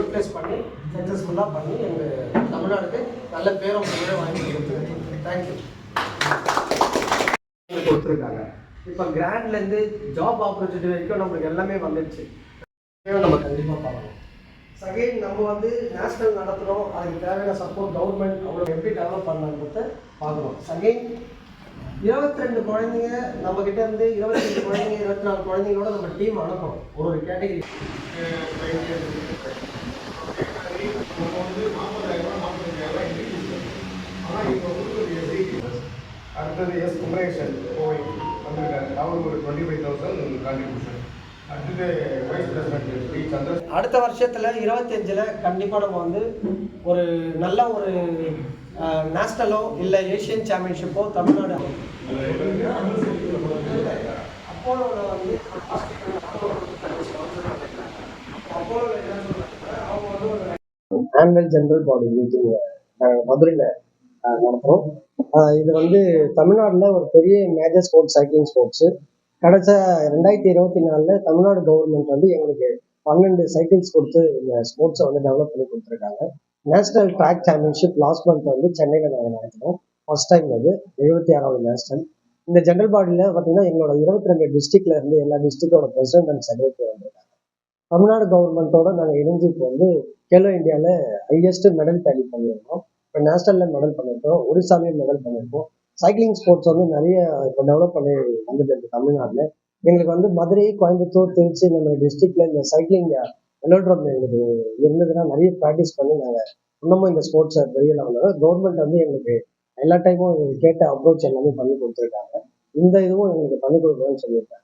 Utilise பண்ணி சக்ஸஸ்ஃபுல்லாக பண்ணி எங்கள் தமிழ்நாடுக்கு நல்ல பேரும் பேரை வாங்கி கொடுத்துருக்கேன் தேங்க்யூ கொடுத்துருக்காங்க. இப்போ கிராண்ட்லேருந்து ஜாப் ஆப்பர்ச்சுனிட்டி வரைக்கும் நம்மளுக்கு எல்லாமே வந்துடுச்சு. நம்ம கண்டிப்பாக பார்க்கணும். சகைன் நம்ம வந்து நேஷனல் நடத்துகிறோம் அதுக்கு தேவையான சப்போர்ட் கவர்மெண்ட் அவ்வளோ எப்படி டெவலப் பண்ணலான்றத பார்க்குறோம் சகைன் இருபத்தி ரெண்டு குழந்தைங்க நம்ம கிட்ட இருந்து இருபத்தி ரெண்டு குழந்தைங்க இருபத்தி நாலு குழந்தைங்களோட நம்ம டீம் அனுப்பணும். ஒரு ஒரு கேட்டகரி அடுத்தது எஸ் குமரேசன் கோவை வந்திருக்காரு. அவருக்கு ஒரு டுவெண்ட்டி ஃபைவ் தௌசண்ட் கான்ட்ரிபியூஷன் அடுத்த வருஷத்துல இருபத்தஞ்சில் கண்டிப்பாக நம்ம வந்து ஒரு நல்ல ஒரு நேஷ்னலோ இல்லை ஏஷியன் சாம்பியன்ஷிப்போ தமிழ்நாடு அப்போலோவில் வந்து ஆனுவல் ஜெனரல் பாடி மீட்டிங் நாங்கள் மதுரையில் நடத்துகிறோம் இது வந்து தமிழ்நாட்டில் ஒரு பெரிய மேஜர் ஸ்போர்ட்ஸ் சைக்கிளிங் ஸ்போர்ட்ஸு கிடைச்ச ரெண்டாயிரத்தி இருபத்தி நாலில் தமிழ்நாடு கவர்மெண்ட் வந்து எங்களுக்கு பன்னெண்டு சைக்கிள்ஸ் கொடுத்து இந்த ஸ்போர்ட்ஸை வந்து டெவலப் பண்ணி கொடுத்துருக்காங்க. National track championship last month வந்து சென்னையில் நாங்கள் நடத்தினோம். ஃபர்ஸ்ட் டைம் அது எழுபத்தி ஆறாவது நேஷனல். இந்த ஜென்ரல் பாடியில் பார்த்தீங்கன்னா எங்களோட இருபத்தி ரெண்டு டிஸ்ட்ரிக்ட்ல இருந்து எல்லா டிஸ்ட்ரிக்டோட பிரசிடென்ட் அண்ட் செக்ரட்டரி வந்திருக்காங்க. தமிழ்நாடு கவர்மெண்ட்டோட நாங்கள் இணைஞ்சு இப்போ வந்து கேலோ இந்தியாவில் ஹையஸ்ட் மெடல் டேலி பண்ணியிருக்கோம். இப்போ நேஷனலில் மெடல் பண்ணியிருக்கோம். ஒரிசாலையும் மெடல் பண்ணியிருக்கோம். சைக்கிளிங் ஸ்போர்ட்ஸ் வந்து நிறைய இப்போ டெவலப் பண்ணி வந்துட்டு இருக்கு தமிழ்நாட்டில். எங்களுக்கு வந்து மதுரை கோயம்புத்தூர் திருச்சி நம்ம டிஸ்ட்ரிக்ட்ல இந்த சைக்கிளிங் விளையாடுறது எங்களுக்கு இருந்ததுன்னா நிறைய ப்ராக்டிஸ் பண்ணி நாங்கள் இன்னமும் இந்த ஸ்போர்ட்ஸை பெரிய லெவலில் கவர்மெண்ட் வந்து எங்களுக்கு எல்லா டைமும் எங்களுக்கு கேட்ட அப்ரோச் எல்லாமே பண்ணி கொடுத்துருக்காங்க. இந்த இதுவும் எங்களுக்கு பண்ணி கொடுக்குறோன்னு சொல்லியிருக்காங்க.